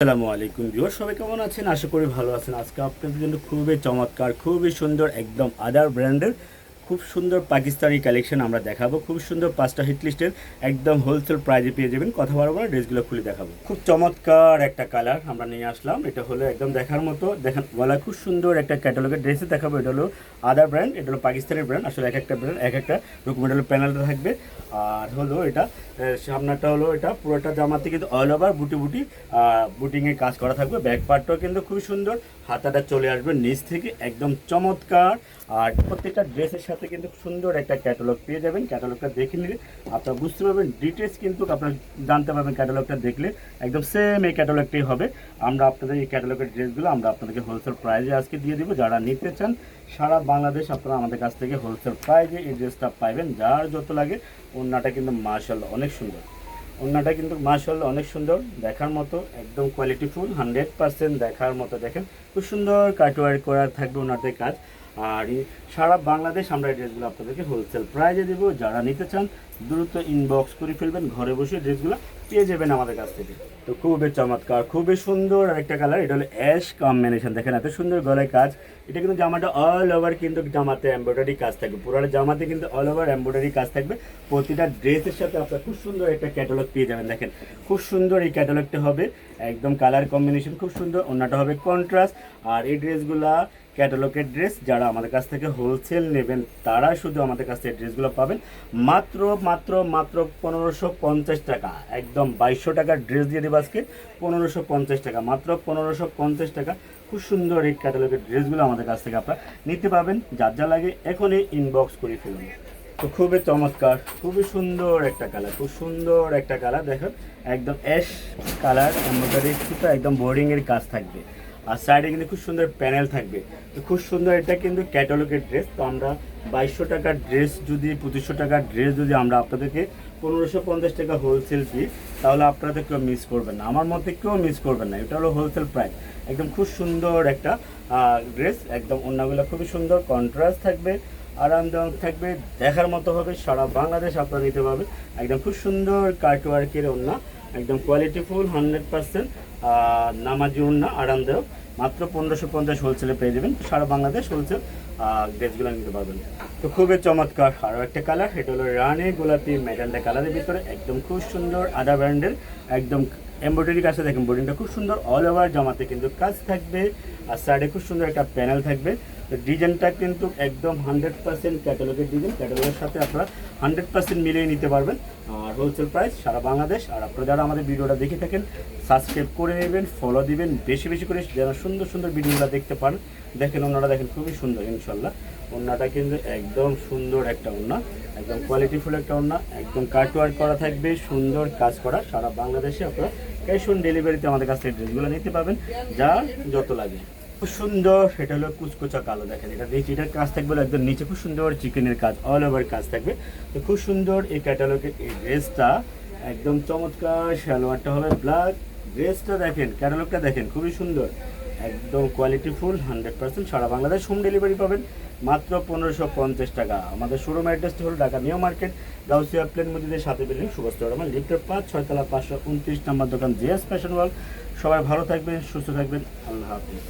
আসসালামু আলাইকুম ভিউয়ার সবাই কেমন আছেন? আশা করি ভালো আছেন। আজকে আপনাদের জন্য খুবই চমৎকার, খুবই সুন্দর, একদম আদার ব্র্যান্ডের খুব সুন্দর পাকিস্তানি কালেকশন আমরা দেখাবো। খুব সুন্দর পাঁচটা হিট লিস্টের একদম হোলসেল প্রাইজে পেয়ে যাবেন। কথা বলব না ড্রেসগুলো খুলে দেখাবো। খুব চমৎকার একটা কালার আমরা নিয়ে আসলাম। এটা হলো একদম দেখার মতো। দেখেন গলা খুব সুন্দর একটা ক্যাটালগের ড্রেসে দেখাবো। এটা হলো আদার ব্র্যান্ড এটা হলো পাকিস্তানের ব্র্যান্ড আসলে এক একটা ব্র্যান্ড এক একটা রকম এটা হলো প্যানেলটা থাকবে। আর হলো এটা সামনেটা হলো এটা, পুরোটা জামাতে কিন্তু অল ওভার বুটি বুটি বুটিংয়ে কাজ করা থাকবে। ব্যাক পার্টটাও কিন্তু খুবই সুন্দর। হাতাটা চলে আসবে নিচ থেকে, একদম চমৎকার। আর প্রত্যেকটা ড্রেসের সাথে কিন্তু সুন্দর একটা ক্যাটালগ পেয়ে যাবেন। ক্যাটালগটা দেখে নিলে আপনারা বুঝতে পারবেন ডিটেলস কিন্তু আপনারা জানতে পারবেন ক্যাটালগটা দেখলে। একদম সেম এই ক্যাটালগটাই হবে। আমরা আপনাদের এই ক্যাটালগের ড্রেসগুলো আমরা আপনাদেরকে হোলসেল প্রাইজে আজকে দিয়ে দিব। যারা নিতে চান, সারা বাংলাদেশ আপনারা আমাদের কাছ থেকে হোলসেল প্রাইজে এই ড্রেসটা পাইবেন। যার যত লাগে, ওড়নাটা কিন্তু মার্শাল্লাহ অনেক সুন্দর। ওড়নাটা কিন্তু মার্শাল্লাহ অনেক সুন্দর। দেখার মতো, একদম কোয়ালিটিফুল হান্ড্রেড পার্সেন্ট দেখার মতো দেখেন। খুব সুন্দর কাটওয়ার করা থাকবে ওনাতে কাজ। আর সারা বাংলাদেশ আমরা এই ড্রেসগুলো আপনাদেরকে হোলসেল প্রাইজে দেবো। যারা নিতে চান দ্রুত ইনবক্স করে ফেলবেন, ঘরে বসে ড্রেসগুলো পেয়ে যাবেন আমাদের কাছ থেকে। তো খুবই চমৎকার, খুবই সুন্দর আরেকটা কালার এটা হলো অ্যাশ কম্বিনেশন দেখেন এত সুন্দর গলায় কাজ, এটা কিন্তু জামাটা অল ওভার কিন্তু জামাতে এমব্রয়ডারি কাজ থাকবে। পুরোটা জামাতে কিন্তু অল ওভার এমব্রয়ডারি কাজ থাকবে। প্রতিটা ড্রেসের সাথে আপনার খুব সুন্দর একটা ক্যাটালগ পেয়ে যাবেন, দেখেন। খুব সুন্দর এই ক্যাটালগটা হবে, একদম কালার কম্বিনেশন খুব সুন্দর, অন্যটা হবে কন্ট্রাস্ট আর এই ড্রেসগুলা ক্যাটালগের ড্রেস যারা আমাদের কাছ থেকে হোলসেল নেবেন, তারা শুধু আমাদের কাছ থেকে ড্রেসগুলো পাবেন। মাত্র মাত্র মাত্র পনেরোশো পঞ্চাশ টাকা। একদম বাইশশো টাকার ড্রেস দিয়ে দেবো আজকে, পনেরোশো পঞ্চাশ টাকা। মাত্র পনেরোশো পঞ্চাশ টাকা। খুব সুন্দর এই ক্যাটালগের ড্রেসগুলো আমাদের কাছ থেকে আপনারা নিতে পাবেন যার যা লাগে এখনই ইনবক্স করে ফেলুন। তো খুবই চমৎকার, খুবই সুন্দর একটা কালার খুব সুন্দর একটা কালার দেখেন, একদম অ্যাশ কালার এমব্রয়ডারি একদম বোর্ডিংয়ের কাজ থাকবে। আর সাইডে কিন্তু খুব সুন্দর প্যানেল থাকবে। তো খুব সুন্দর এটা কিন্তু ক্যাটালগের ড্রেস তো আমরা বাইশশো টাকার ড্রেস যদি, পঁচিশশো টাকার ড্রেস যদি আমরা আপনাদেরকে পনেরোশো পঞ্চাশ টাকা হোলসেল দিই, তাহলে আপনাদের কেউ মিস করবেন না। আমার মতে কেউ মিস করবেন না। এটা হলো হোলসেল প্রাইস একদম খুব সুন্দর একটা ড্রেস একদম অন্যগুলো খুবই সুন্দর। কন্ট্রাস্ট থাকবে, আরামদায়ক থাকবে। দেখার মতো হবে। সারা বাংলাদেশ আপনারা নিতে পারবেন। একদম খুব সুন্দর কার্টওয়ার্কের ওন্না একদম কোয়ালিটিফুল হান্ড্রেড পার্সেন্ট নামাজি উন্না আরামদায়ক। মাত্র পনেরোশো পঞ্চাশ হোলসেলে পেয়ে যাবেন। সারা বাংলাদেশ হোলসেল ড্রেসগুলো নিতে পারবেন। তো খুবই চমৎকার। আরও একটা কালার এটা হলো রানে গোলাপি মেটালটা কালারের ভিতরে। একদম খুব সুন্দর আদা ব্র্যান্ডের একদম এমব্রয়ডারি কাছে দেখেন বোর্ডিংটা খুব সুন্দর অল ওভার জমাতে কিন্তু কাজ থাকবে। আর সাইডে খুব সুন্দর একটা প্যানেল থাকবে। ডিজাইনটা কিন্তু একদম হান্ড্রেড পার্সেন্ট ক্যাটালগের ডিজাইন ক্যাটালগের সাথে আপনারা হান্ড্রেড পার্সেন্ট মিলিয়ে নিতে পারবেন। আর হোলসেল প্রাইস সারা বাংলাদেশ। আর আপনারা যারা আমাদের ভিডিওটা দেখে থাকেন সাবস্ক্রাইব করে নেবেন ফলো দিবেন, বেশি বেশি করে যেন সুন্দর সুন্দর ভিডিওগুলো দেখতে পারেন দেখেন, ওনারা দেখেন খুবই সুন্দর ইনশাল্লাহ ওনাটা কিন্তু একদম সুন্দর একটা ওনা একদম কোয়ালিটিফুল একটা ওনা একদম কাটওয়ার্ক করা থাকবে, সুন্দর কাজ করা। সারা বাংলাদেশে আপনারা ক্যাশ অন ডেলিভারিতে আমাদের কাছ থেকে ড্রেসগুলো নিতে পারবেন, যা যত লাগে। খুব সুন্দর, সেটা হলো কুচকুচা কালো, দেখেন এটা নিচে এটার কাজ থাকবে একদম নিচে, খুব সুন্দর চিকেনের কাজ অল ওভার কাজ থাকবে। তো খুব সুন্দর এই ক্যাটালগের এই ড্রেসটা একদম চমৎকার, সালোয়ারটা হবে ব্ল্যাক ড্রেসটা দেখেন ক্যাটালগটা দেখেন, খুবই সুন্দর, একদম কোয়ালিটিফুল হান্ড্রেড পার্সেন্ট সারা বাংলাদেশ হোম ডেলিভারি পাবেন, মাত্র পনেরোশো পঞ্চাশ টাকা। আমাদের শোরুম অ্যাড্রেসটি হলো ঢাকা নিউ মার্কেট, গাউসিয়া প্লেন মসজিদের সাথে বিল্ডিং সুবস্ত রহমান পাঁচ, ছয়তলা পাঁচশো উনত্রিশ নম্বর দোকান জিএস ফ্যাশন ওয়ার্ল্ড সবাই ভালো থাকবেন, সুস্থ থাকবেন, আল্লাহ হাফিজ।